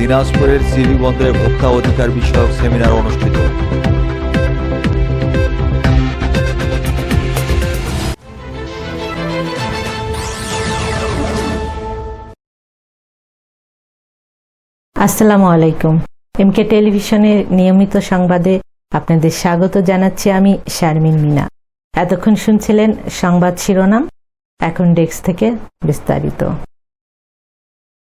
দিনাজপুরের সিরি বন্দরে ভোক্তা অধিকার বিষয়ক সেমিনার অনুষ্ঠিত। আসসালামু আলাইকুম। এমকে টেলিভিশনের নিয়মিত সংবাদে আপনাদের স্বাগত জানাচ্ছি আমি শারমিন মিনা। এতক্ষণ শুনছিলেন সংবাদ শিরোনাম, এখন ডেস্ক থেকে বিস্তারিত।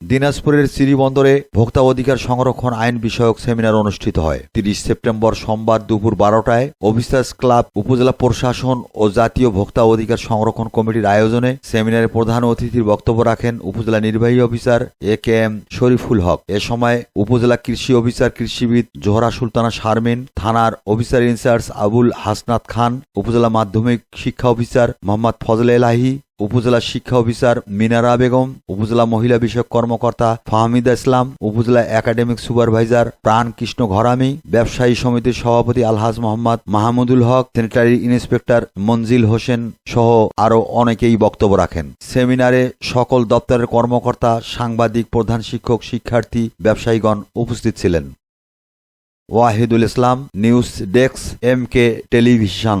দিনাজপুরের সিরি বন্দরে ভোক্তা অধিকার সংরক্ষণ আইন বিষয়ক সেমিনার অনুষ্ঠিত হয়। তিরিশ সেপ্টেম্বর সোমবার দুপুর বারোটায় অফিসার্স ক্লাব, উপজেলা প্রশাসন ও জাতীয় ভোক্তা অধিকার সংরক্ষণ কমিটির আয়োজনে সেমিনারে প্রধান অতিথির বক্তব্য রাখেন উপজেলা নির্বাহী officer A K M Shariful Haque. এ সময় উপজেলা কৃষি অফিসার, কৃষিবিদ জোহরা সুলতানা শারমিন, থানার officer in charge Abul Hasnat Khan, উপজেলা মাধ্যমিক শিক্ষা অফিসার মোহাম্মদ ফজলে এলাহি উপজেলা শিক্ষা অফিসার মিনারা বেগম, উপজেলা মহিলা বিষয়ক কর্মকর্তা ফাহমিদা ইসলাম, উপজেলা একাডেমিক সুপারভাইজার প্রাণ কৃষ্ণ ঘরামি, ব্যবসায়ী সমিতির সভাপতি আলহাজ মোহাম্মদ মাহমুদুল হক, সেনিটারি ইন্সপেক্টর মঞ্জিল হোসেন সহ আরও অনেকেই বক্তব্য রাখেন। সেমিনারে সকল দপ্তরের কর্মকর্তা, সাংবাদিক, প্রধান শিক্ষক, শিক্ষার্থী, ব্যবসায়ীগণ উপস্থিত ছিলেন। Wahidul Islam, news desk M K television.